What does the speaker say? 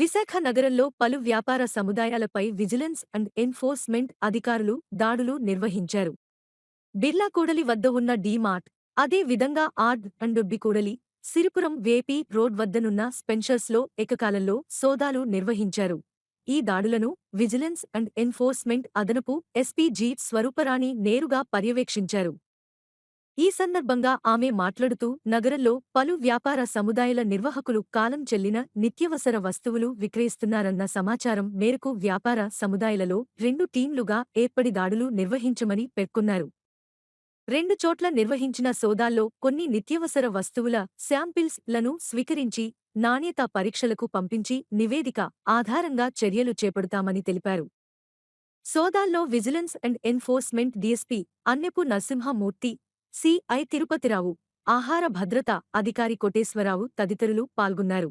విశాఖ నగరంలో పలు వ్యాపార సముదాయాలపై విజిలెన్స్ అండ్ ఎన్ఫోర్స్మెంట్ అధికారులు దాడులు నిర్వహించారు. బిర్లాకూడలి వద్ద ఉన్న డీమార్ట్ అదే విధంగా ఆర్డ్ అండ్ బికూడలి సిరిపురం వేపీ రోడ్ వద్దనున్న స్పెన్షర్స్లో ఏకకాలంలో సోదాలు నిర్వహించారు. ఈ దాడులను విజిలెన్స్ అండ్ ఎన్ఫోర్స్మెంట్ అదనపు ఎస్పీజీ స్వరూపరాణి నేరుగా పర్యవేక్షించారు. ఈ సందర్భంగా ఆమె మాట్లాడుతూ నగరంలో పలు వ్యాపార సముదాయాల నిర్వాహకులు కాలం చెల్లిన నిత్యవసర వస్తువులు విక్రయిస్తున్నారన్న సమాచారం మేరకు వ్యాపార సముదాయాలలో రెండు టీంలుగా ఏర్పడి దాడులు నిర్వహించమని పేర్కొన్నారు. రెండు చోట్ల నిర్వహించిన సోదాల్లో కొన్ని నిత్యవసర వస్తువుల శాంపిల్స్లను స్వీకరించి నాణ్యతా పరీక్షలకు పంపించి నివేదిక ఆధారంగా చర్యలు చేపడతామని తెలిపారు. సోదాల్లో vigilance and enforcement DSP Annepu Narasimhamurthy CI Tirupathirao ఆహార భద్రత అధికారి కోటేశ్వరరావు తదితరులు పాల్గొన్నారు.